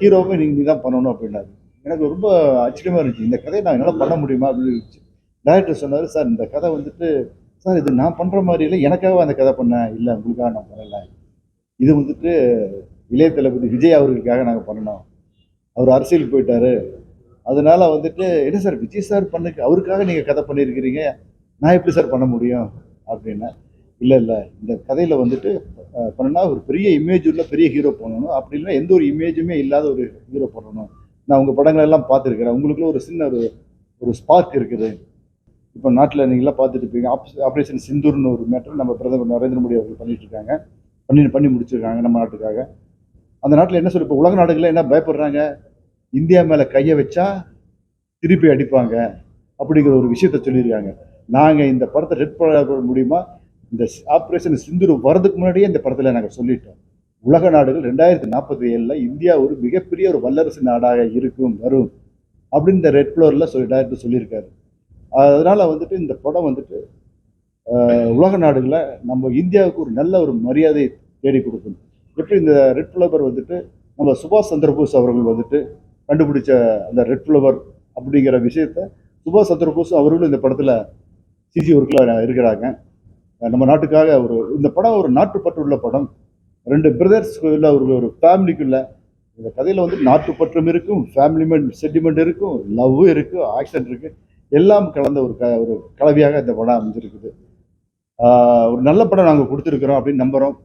ஹீரோவை நீங்கள் நீ தான் பண்ணணும் அப்படின்னாரு. எனக்கு ரொம்ப ஆச்சரியமாக இருந்துச்சு. இந்த கதையை நான் என்னால் பண்ண முடியுமா அப்படின்னு டேரக்டர் சொன்னார் சார் இந்த கதை வந்துட்டு சார் இது நான் பண்ணுற மாதிரி இல்லை எனக்காக அந்த கதை பண்ணேன் இல்லை உங்களுக்காக நான் பண்ணலை. இது வந்துட்டு இளைய தளபதி விஜய் அவர்களுக்காக நாங்கள் பண்ணணும் அவர் அரசியலுக்கு போயிட்டார். அதனால வந்துட்டு என்ன சார் விஜய் சார் பண்ண அவருக்காக நீங்கள் கதை பண்ணியிருக்கிறீங்க? நான் எப்படி சார் பண்ண முடியும்? அப்படின்னா இல்லை இல்லை. இந்த கதையில் வந்துட்டு அஹ், ஒரு பெரிய இமேஜ் உள்ள பெரிய ஹீரோ பண்ணணும் அப்படி இல்லைன்னா எந்த ஒரு இமேஜுமே இல்லாத ஒரு ஹீரோ பண்ணணும் நான் உங்கள் படங்கள் எல்லாம் பார்த்துருக்கிறேன். உங்களுக்குள்ள ஒரு சின்ன ஒரு ஒரு ஸ்பார்க் இருக்குது. இப்போ நாட்டில் நீங்களாம் பார்த்துட்டு இருப்பீங்க ஆப்ரேஷன் சிந்தூர்னு ஒரு மேட்டர் நம்ம பிரதமர் நரேந்திர மோடி அவர்கள் பண்ணிட்டு இருக்காங்க பண்ணி பண்ணி முடிச்சிருக்காங்க நம்ம நாட்டுக்காக. அந்த நாட்டில் என்ன சொல்லி இப்போ உலக நாடுகளில் என்ன பயப்படுறாங்க? இந்தியா மேலே கையை வச்சா திருப்பி அடிப்பாங்க. அப்படிங்கிற ஒரு விஷயத்த சொல்லியிருக்காங்க. நாங்கள் இந்த படத்தை ரெட் பண்ண முடியுமா? இந்த ஆப்ரேஷன் சிந்தூர் வர்றதுக்கு முன்னாடியே இந்த படத்தில் நாங்கள் சொல்லிட்டோம். உலக நாடுகள் ரெண்டாயிரத்தி நாற்பத்தி ஏழில் இந்தியா ஒரு மிகப்பெரிய ஒரு வல்லரசு நாடாக இருக்கும் வரும் அப்படின்னு இந்த ரெட் ஃப்ளோரில் சொல்லி டேரக்டர் சொல்லியிருக்காரு. அதனால் வந்துட்டு இந்த படம் வந்துட்டு உலக நாடுகளில் நம்ம இந்தியாவுக்கு ஒரு நல்ல ஒரு மரியாதை தேடி கொடுக்கும். எப்படி இந்த ரெட் ஃப்ளவர் வந்துட்டு நம்ம சுபாஷ் சந்திரபோஸ் அவர்கள் வந்துட்டு கண்டுபிடிச்ச அந்த ரெட் ஃப்ளவர் அப்படிங்கிற விஷயத்த சுபாஷ் சந்திரபோஸ் அவர்களும் இந்த படத்தில் சிசி ஒர்க்கில் இருக்கிறாங்க. நம்ம நாட்டுக்காக ஒரு இந்த படம் ஒரு நாட்டுப்பற்று உள்ள படம். ரெண்டு பிரதர்ஸ்க்குள்ள ஒரு ஒரு ஃபேமிலிக்குள்ள இந்த கதையில் வந்து நாட்டுப்பற்றும் இருக்கும் ஃபேமிலி சென்டிமெண்ட் இருக்கும் லவ்வும் இருக்கும் ஆக்ஷன் இருக்குது எல்லாம் கலந்த ஒரு க ஒரு கலவையாக இந்த படம் அமைஞ்சிருக்குது. ஒரு நல்ல படம் நாங்கள் கொடுத்துருக்குறோம் அப்படின்னு நம்புகிறோம்